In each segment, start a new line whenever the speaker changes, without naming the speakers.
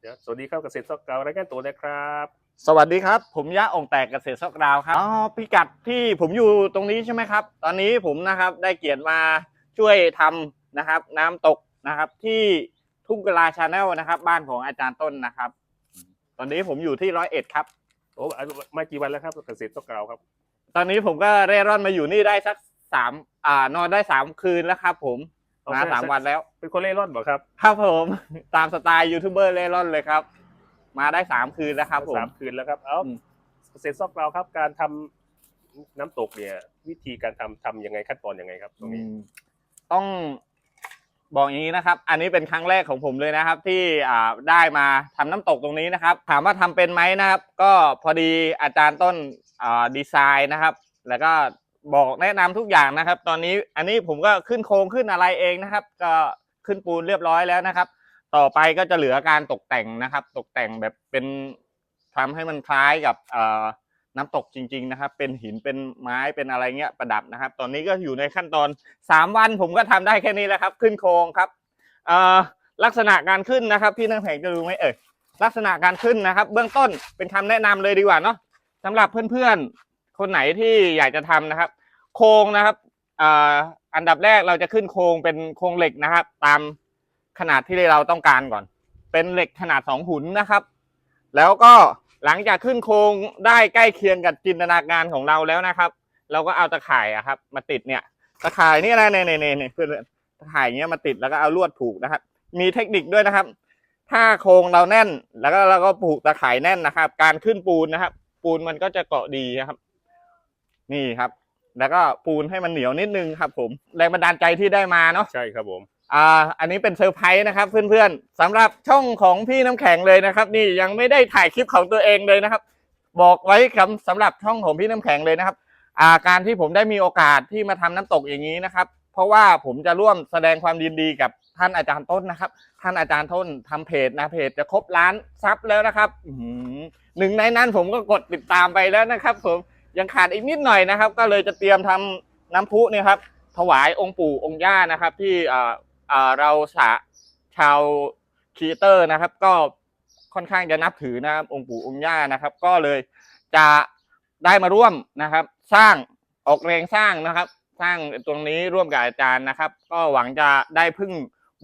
เดี๋ยวสวัสดีครับเกษตรซอกเก่ารายการตัวนะครับ
สวัสดีครับ ผมยะองแตกเกษตรซอกดาวครับอ๋อพิกัดที่ผมอยู่ตรงนี้ใช่ไหมครับ ตอนนี้ผมนะครับได้เกียรติมาช่วยทำนะครับ น้ำตกนะครับ ที่ทุ่งกะลาชาแนลนะครับ บ้านของอาจารย์ต้นนะครับ ตอนนี้ผมอยู่ที่ร้อยเอ็ดครับ
โอ้มากี่วันแล้วครับเกษตรซอกเก่าครับ
ตอนนี้ผมก็เร่ร่อนมาอยู่นี่ได้สักสามอ่านอนได้สามคืนแล้วครับ ผม
เอา
มา
แค่
สามวันแล้ว
เป็นคนเล่ร่อนเหรอครับ
ครับผมตามสไตล์ยูทูบเบอร์เร่ร่อนเลยครับ มาได้สามคืนแล้วครับผม
สามคืนแล้วครับ เอ้า
อืม
เกษตรซอกเก่าครับ การทำน้ำตกเนี่ย วิธีการทำทำยังไงขั้นตอนยังไงครับ ตรงนี้
อืมต้องบอกอย่างนี้นะครับ อันนี้เป็นครั้งแรกของผมเลยนะครับ ที่อ่าได้มาทำน้ำตกตรงนี้นะครับ ถามว่าทำเป็นไหมนะครับ ก็พอดีอาจารย์ต้นอ่าดีไซน์นะครับ แล้วก็ บอกแนะนำทุกอย่างนะครับ ตอนนี้อันนี้ผมก็ขึ้นโครงขึ้นอะไรเองนะครับ ก็ขึ้นปูนเรียบร้อยแล้วนะครับ ต่อไปก็จะเหลือการตกแต่งนะครับ ตกแต่งแบบเป็นทำให้มันคล้ายกับน้ำตกจริง ๆนะครับ เป็นหินเป็นไม้เป็นอะไรเงี้ยประดับนะครับ ตอนนี้ก็อยู่ในขั้นตอนสามวันผมก็ทำได้แค่นี้แหละครับ ขึ้นโครงครับลักษณะการขึ้นนะครับพี่นักแผงจะรู้ไหมเอ่ยลักษณะการขึ้นนะครับ เบื้องต้นเป็นคำแนะนำเลยดีกว่าเนาะสำหรับเพื่อนๆคนไหนที่อยากจะทำนะครับ โครงนะครับอันดับแรกเราจะขึ้นโครงเป็นโครงเหล็กนะครับ ตามขนาดที่เราต้องการก่อน เป็นเหล็กขนาดสองหุนนะครับ แล้วก็หลังจากขึ้นโครงได้ใกล้เคียงกับจินตนาการของเราแล้วนะครับ เราก็เอาตะข่ายอะครับ มาติดเนี่ยตะข่ายนี่นะเนี่ยเนี่ยเนี่ยเน่เพื่อนตะข่ายเงี้ยมาติดแล้วก็เอาลวดผูกนะครับ มีเทคนิคด้วยนะครับ ถ้าโครงเราแน่นแล้วก็เราก็ผูกตะข่ายแน่นนะครับ การขึ้นปูนนะครับ ปูนมันก็จะเกาะดีนะครับ นี่ครับ แล้วก็ปูนให้มันเหนียวนิดนึงครับผมแรงบันดาลใจที่ได้มาเนาะ
ใช่ครับผม
อ่าอันนี้เป็นเซอร์ไพรส์นะครับเพื่อนๆสำหรับช่องของพี่น้ำแข็งเลยนะครับ นี่ยังไม่ได้ถ่ายคลิปของตัวเองเลยนะครับ บอกไว้คำสำหรับช่องของพี่น้ำแข็งเลยนะครับอ่าการที่ผมได้มีโอกาสที่มาทำน้ำตกอย่างนี้นะครับ เพราะว่าผมจะร่วมแสดงความยินดีกับท่านอาจารย์ต้นนะครับ ท่านอาจารย์ต้นทำเพจนะเพจจะครบล้านซับแล้วนะครับอื้อหือหนึ่งในนั้นผมก็กดติดตามไปแล้วนะครับผม ยังขาดอีกนิดหน่อยนะครับ ก็เลยจะเตรียมทำน้ำพุเนี่ยครับ ถวายองค์ปู่องค์ย่านะครับ ที่เราสาชาวครีเตอร์นะครับ ก็ค่อนข้างจะนับถือนะครับองค์ปู่องค์ย่านะครับ ก็เลยจะได้มาร่วมนะครับ สร้างออกแรงสร้างนะครับ สร้างตรงนี้ร่วมกับอาจารย์นะครับ ก็หวังจะได้พึ่ง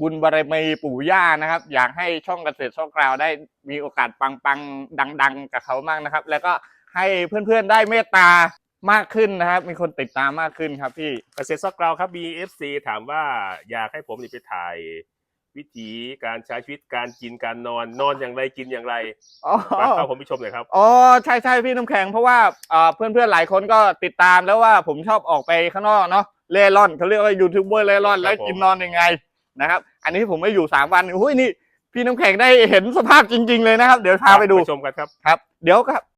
บุญบารมีปู่ย่านะครับ อยากให้ช่องเกษตรโชคราวได้มีโอกาสปังๆดัง ๆ กับเขามากนะครับ แล้วก็ ให้เพื่อนๆได้เมตตามากขึ้นนะครับ มีคนติดตามมากขึ้นครับพี่
เกษตรซอกเก่าครับ BFC ถามว่าอยากให้ผมนี่ไปถ่าย วิถีการใช้ชีวิตการกินการนอนนอนอย่างไรกินอย่างไร
อ๋อ
มาเข้าผมไปชมหน่อยครับ
อ๋อใช่ใช่พี่น้ำแข็งเพราะว่าเอ่อเพื่อนเพื่อนๆหลายคนก็ติดตามแล้วว่าผมชอบออกไปข้างนอกเนาะเล่ร่อนเขาเรียกว่ายูทูบเบอร์เล่ร่อนแล้ว
ผม
กินนอนยังไงนะครับ อันนี้ผมไม่อยู่สามวันอุ้ยนี่ พี่น้ำแข็งได้เห็นสภาพจริง ๆ เลยนะครับ เดี๋ยวพาไปดู
ชมกันครับ
ครับ เดี๋ยวครับ